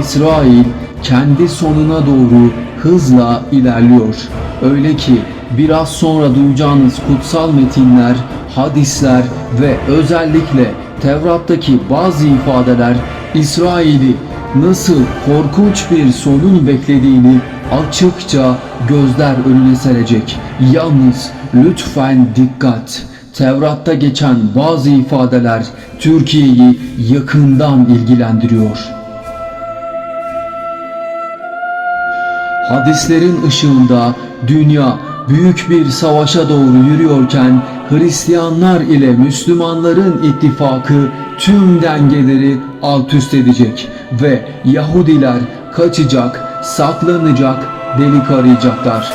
İsrail kendi sonuna doğru hızla ilerliyor. Öyle ki biraz sonra duyacağınız kutsal metinler, hadisler ve özellikle Tevrat'taki bazı ifadeler İsrail'i nasıl korkunç bir sonun beklediğini açıkça gözler önüne serecek. Yalnız lütfen dikkat. Tevrat'ta geçen bazı ifadeler Türkiye'yi yakından ilgilendiriyor. Hadislerin ışığında dünya büyük bir savaşa doğru yürüyorken Hristiyanlar ile Müslümanların ittifakı tüm dengeleri alt üst edecek ve Yahudiler kaçacak, saklanacak, delik arayacaklar.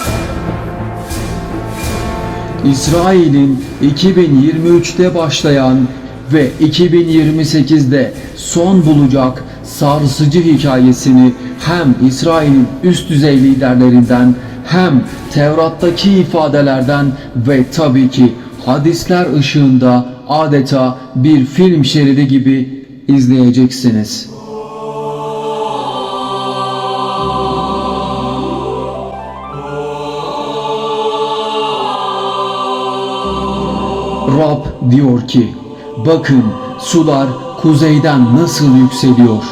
İsrail'in 2023'te başlayan ve 2028'de son bulacak sarsıcı hikayesini hem İsrail'in üst düzey liderlerinden hem Tevrat'taki ifadelerden ve tabii ki hadisler ışığında adeta bir film şeridi gibi izleyeceksiniz. Rab diyor ki, bakın sular kuzeyden nasıl yükseliyor.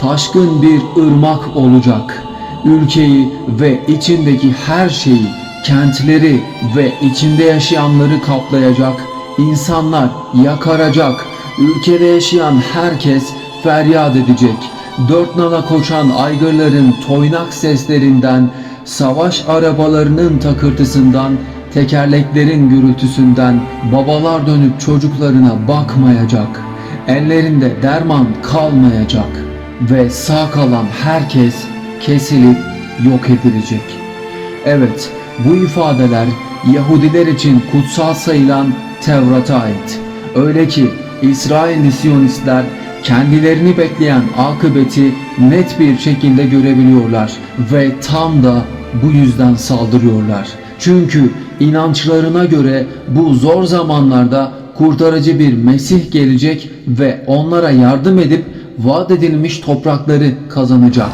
Taşkın bir ırmak olacak. Ülkeyi ve içindeki her şeyi, kentleri ve içinde yaşayanları kaplayacak. İnsanlar yakaracak. Ülkede yaşayan herkes feryat edecek. Dört nala koşan aygırların toynak seslerinden, savaş arabalarının takırtısından, tekerleklerin gürültüsünden babalar dönüp çocuklarına bakmayacak. Ellerinde derman kalmayacak ve sağ kalan herkes kesilip yok edilecek. Evet, bu ifadeler Yahudiler için kutsal sayılan Tevrat'a ait. Öyle ki İsrail Siyonistler kendilerini bekleyen akıbeti net bir şekilde görebiliyorlar ve tam da bu yüzden saldırıyorlar. Çünkü inançlarına göre bu zor zamanlarda kurtarıcı bir Mesih gelecek ve onlara yardım edip vaat edilmiş toprakları kazanacak.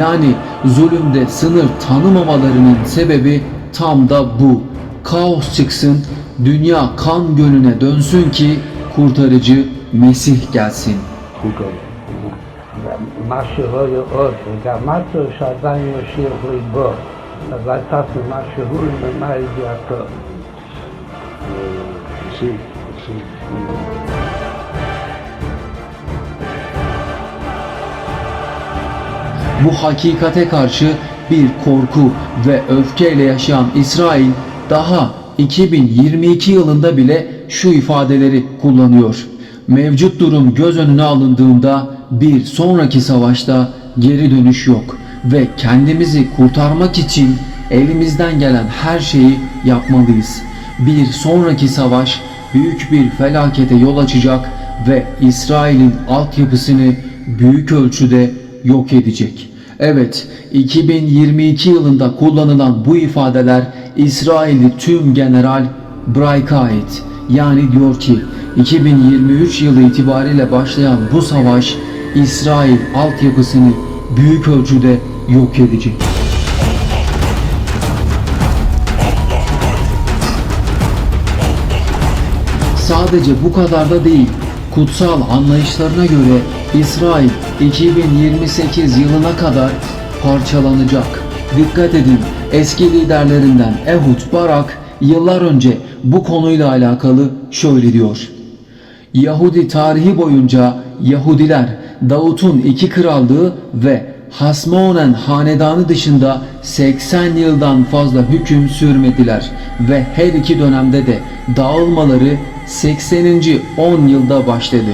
Yani zulümde sınır tanımamalarının sebebi tam da bu. Kaos çıksın, dünya kan gölüne dönsün ki kurtarıcı Mesih gelsin. Maszyho Sí. Bu hakikate karşı bir korku ve öfkeyle yaşayan İsrail daha 2022 yılında bile şu ifadeleri kullanıyor. Mevcut durum göz önüne alındığında bir sonraki savaşta geri dönüş yok ve kendimizi kurtarmak için elimizden gelen her şeyi yapmalıyız. Bir sonraki savaş büyük bir felakete yol açacak ve İsrail'in altyapısını büyük ölçüde yok edecek. Evet, 2022 yılında kullanılan bu ifadeler İsrailli tüm General Brake'a ait. Yani diyor ki 2023 yılı itibariyle başlayan bu savaş İsrail altyapısını büyük ölçüde yok edecek. Sadece bu kadar da değil. Kutsal anlayışlarına göre İsrail 2028 yılına kadar parçalanacak. Dikkat edin eski liderlerinden Ehud Barak yıllar önce bu konuyla alakalı şöyle diyor. Yahudi tarihi boyunca Yahudiler Davut'un iki krallığı ve Hasmonen hanedanı dışında 80 yıldan fazla hüküm sürmediler ve her iki dönemde de dağılmaları 80. 10 yılda başladı.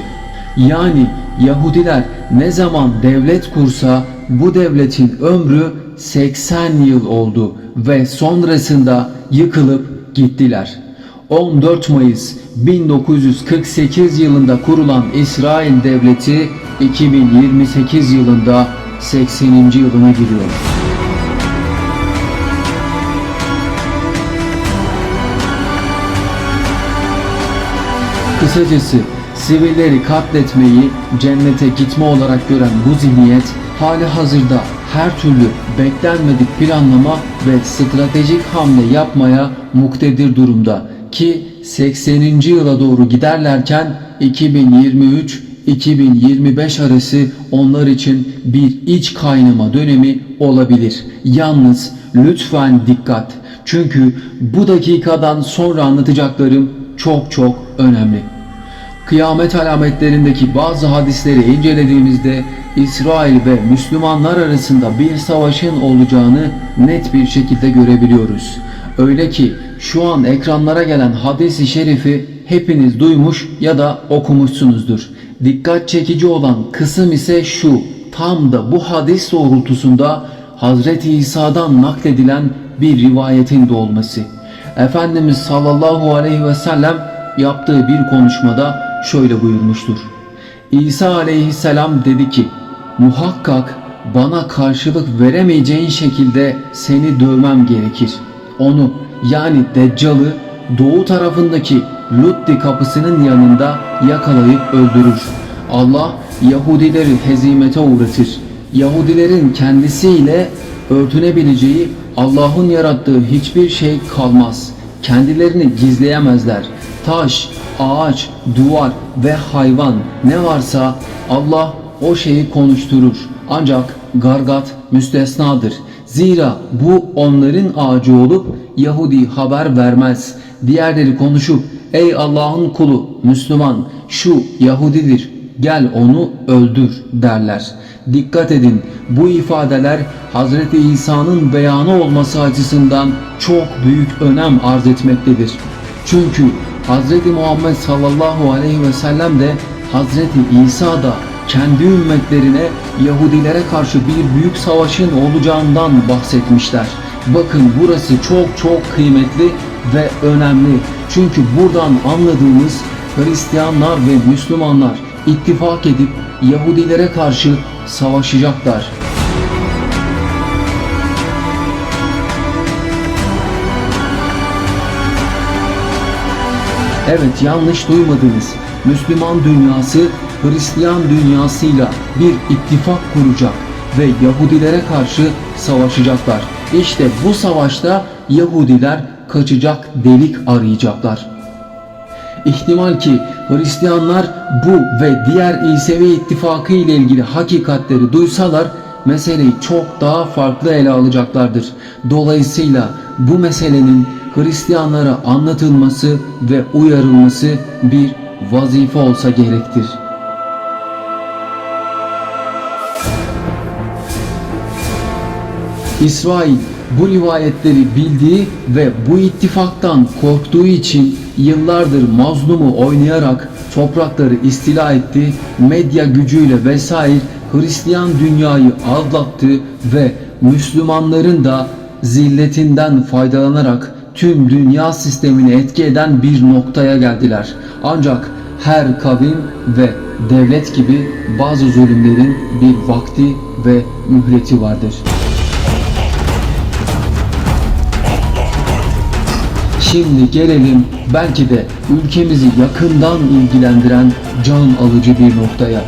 Yani Yahudiler ne zaman devlet kursa bu devletin ömrü 80 yıl oldu ve sonrasında yıkılıp gittiler. 14 Mayıs 1948 yılında kurulan İsrail Devleti 2028 yılında 80. yılına giriyor. Kısacası sivilleri katletmeyi cennete gitme olarak gören bu zihniyet hali hazırda her türlü beklenmedik planlama ve stratejik hamle yapmaya muktedir durumda ki 80. yıla doğru giderlerken 2023-2025 arası onlar için bir iç kaynama dönemi olabilir. Yalnız lütfen dikkat. Çünkü bu dakikadan sonra anlatacaklarım çok çok önemli. Kıyamet alametlerindeki bazı hadisleri incelediğimizde İsrail ve Müslümanlar arasında bir savaşın olacağını net bir şekilde görebiliyoruz. Öyle ki şu an ekranlara gelen hadis-i şerifi hepiniz duymuş ya da okumuşsunuzdur. Dikkat çekici olan kısım ise şu. Tam da bu hadis doğrultusunda Hazreti İsa'dan nakledilen bir rivayetin de. Efendimiz sallallahu aleyhi ve sellem yaptığı bir konuşmada şöyle buyurmuştur. İsa aleyhisselam dedi ki, muhakkak bana karşılık veremeyeceğin şekilde seni dövmem gerekir. Onu yani Deccal'ı doğu tarafındaki Lutti kapısının yanında yakalayıp öldürür. Allah Yahudileri hezimete uğratır. Yahudilerin kendisiyle örtünebileceği Allah'ın yarattığı hiçbir şey kalmaz. Kendilerini gizleyemezler. Taş, ağaç, duvar ve hayvan ne varsa Allah o şeyi konuşturur. Ancak gargat müstesnadır. Zira bu onların ağacı olup Yahudi haber vermez. Diğerleri konuşup ey Allah'ın kulu Müslüman şu Yahudidir gel onu öldür derler. Dikkat edin bu ifadeler Hazreti İsa'nın beyanı olması açısından çok büyük önem arz etmektedir. Çünkü Hazreti Muhammed sallallahu aleyhi ve sellem de Hazreti İsa da kendi ümmetlerine Yahudilere karşı bir büyük savaşın olacağından bahsetmişler. Bakın burası çok çok kıymetli ve önemli. Çünkü buradan anladığımız Hristiyanlar ve Müslümanlar ittifak edip Yahudilere karşı savaşacaklar. Evet yanlış duymadınız. Müslüman dünyası Hristiyan dünyasıyla bir ittifak kuracak ve Yahudilere karşı savaşacaklar. İşte bu savaşta Yahudiler kaçacak delik arayacaklar. İhtimal ki Hristiyanlar bu ve diğer İsevi ittifakı ile ilgili hakikatleri duysalar meseleyi çok daha farklı ele alacaklardır. Dolayısıyla bu meselenin Hristiyanlara anlatılması ve uyarılması bir vazife olsa gerektir. İsrail bu rivayetleri bildiği ve bu ittifaktan korktuğu için yıllardır mazlumu oynayarak toprakları istila etti, medya gücüyle vesaire Hristiyan dünyayı aldattı ve Müslümanların da zilletinden faydalanarak tüm dünya sistemini etki eden bir noktaya geldiler. Ancak her kavim ve devlet gibi bazı zulümlerin bir vakti ve mühleti vardır. Şimdi gelelim belki de ülkemizi yakından ilgilendiren can alıcı bir noktaya.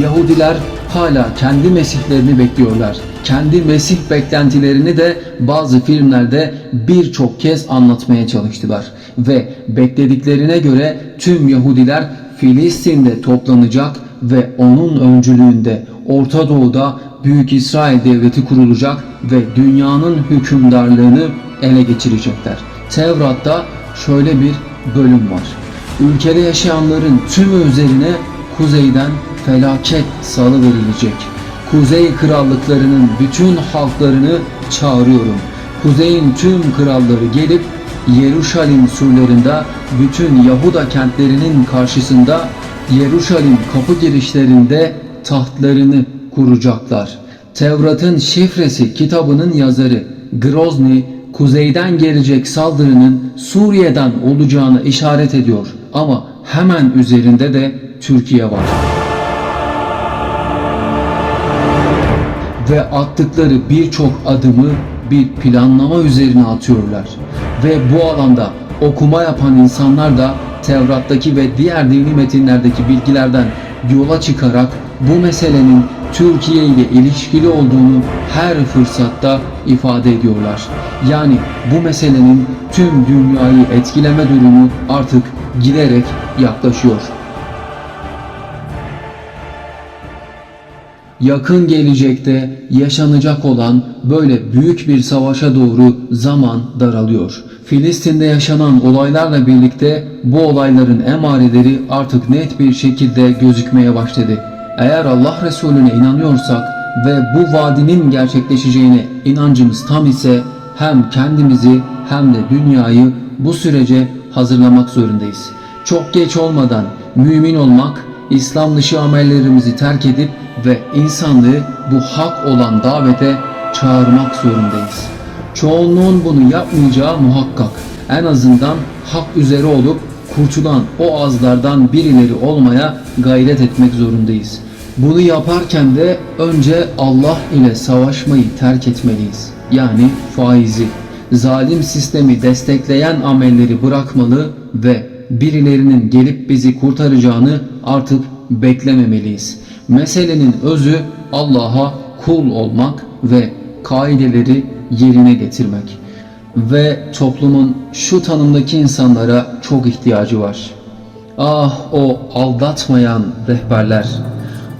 Yahudiler hala kendi mesihlerini bekliyorlar. Kendi mesih beklentilerini de bazı filmlerde birçok kez anlatmaya çalıştılar. Ve beklediklerine göre tüm Yahudiler Filistin'de toplanacak ve onun öncülüğünde Orta Doğu'da Büyük İsrail Devleti kurulacak ve dünyanın hükümdarlığını ele geçirecekler. Tevrat'ta şöyle bir bölüm var. Ülkede yaşayanların tümü üzerine kuzeyden felaket salı verilecek. Kuzey krallıklarının bütün halklarını çağırıyorum. Kuzeyin tüm kralları gelip Yeruşalim surlarında bütün Yahuda kentlerinin karşısında Yeruşalim kapı girişlerinde tahtlarını kuracaklar. Tevrat'ın şifresi kitabının yazarı Grozny kuzeyden gelecek saldırının Suriye'den olacağını işaret ediyor ama hemen üzerinde de Türkiye var. Ve attıkları birçok adımı bir planlama üzerine atıyorlar. Ve bu alanda okuma yapan insanlar da Tevrat'taki ve diğer dini metinlerdeki bilgilerden yola çıkarak bu meselenin Türkiye ile ilişkili olduğunu her fırsatta ifade ediyorlar. Yani bu meselenin tüm dünyayı etkileme durumu artık giderek yaklaşıyor. yakın gelecekte yaşanacak olan böyle büyük bir savaşa doğru zaman daralıyor. Filistin'de yaşanan olaylarla birlikte bu olayların emareleri artık net bir şekilde gözükmeye başladı. Eğer Allah Resulüne inanıyorsak ve bu vaadinin gerçekleşeceğine inancımız tam ise hem kendimizi hem de dünyayı bu sürece hazırlamak zorundayız. Çok geç olmadan mümin olmak, İslam dışı amellerimizi terk edip ve insanlığı bu hak olan davete çağırmak zorundayız. Çoğunluğun bunu yapmayacağı muhakkak. En azından hak üzere olup kurtulan o azlardan birileri olmaya gayret etmek zorundayız. Bunu yaparken de önce Allah ile savaşmayı terk etmeliyiz. Yani faizi, zalim sistemi destekleyen amelleri bırakmalı ve birilerinin gelip bizi kurtaracağını artık beklememeliyiz. Meselenin özü Allah'a kul olmak ve kaideleri yerine getirmek. Ve toplumun şu tanımdaki insanlara çok ihtiyacı var. Ah o aldatmayan rehberler.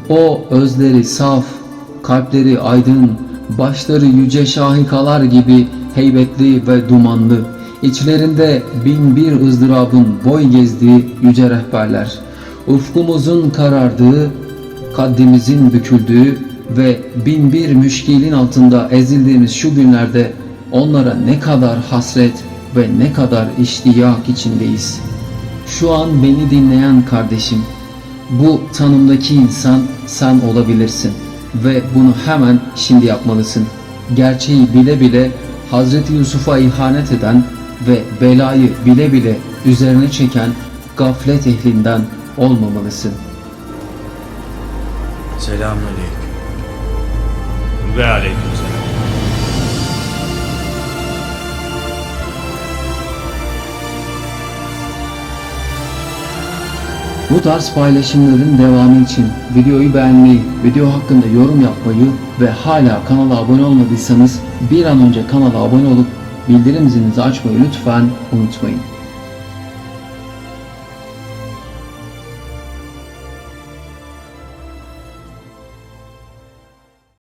O özleri saf, kalpleri aydın, başları yüce şahikalar gibi heybetli ve dumanlı. İçlerinde bin bir ızdırabın boy gezdiği yüce rehberler. Ufkumuzun karardığı, kaddimizin büküldüğü ve bin bir müşkilin altında ezildiğimiz şu günlerde onlara ne kadar hasret ve ne kadar iştiyak içindeyiz. Şu an beni dinleyen kardeşim, bu tanımdaki insan sen olabilirsin ve bunu hemen şimdi yapmalısın. Gerçeği bile bile Hazreti Yusuf'a ihanet eden ve belayı bile bile üzerine çeken gaflet ehlinden olmamalısın. Selamünaleyküm. Ve aleykümselam. Bu tarz paylaşımların devamı için videoyu beğenmeyi, video hakkında yorum yapmayı ve hala kanala abone olmadıysanız bir an önce kanala abone olup bildirim zilinizi açmayı lütfen unutmayın.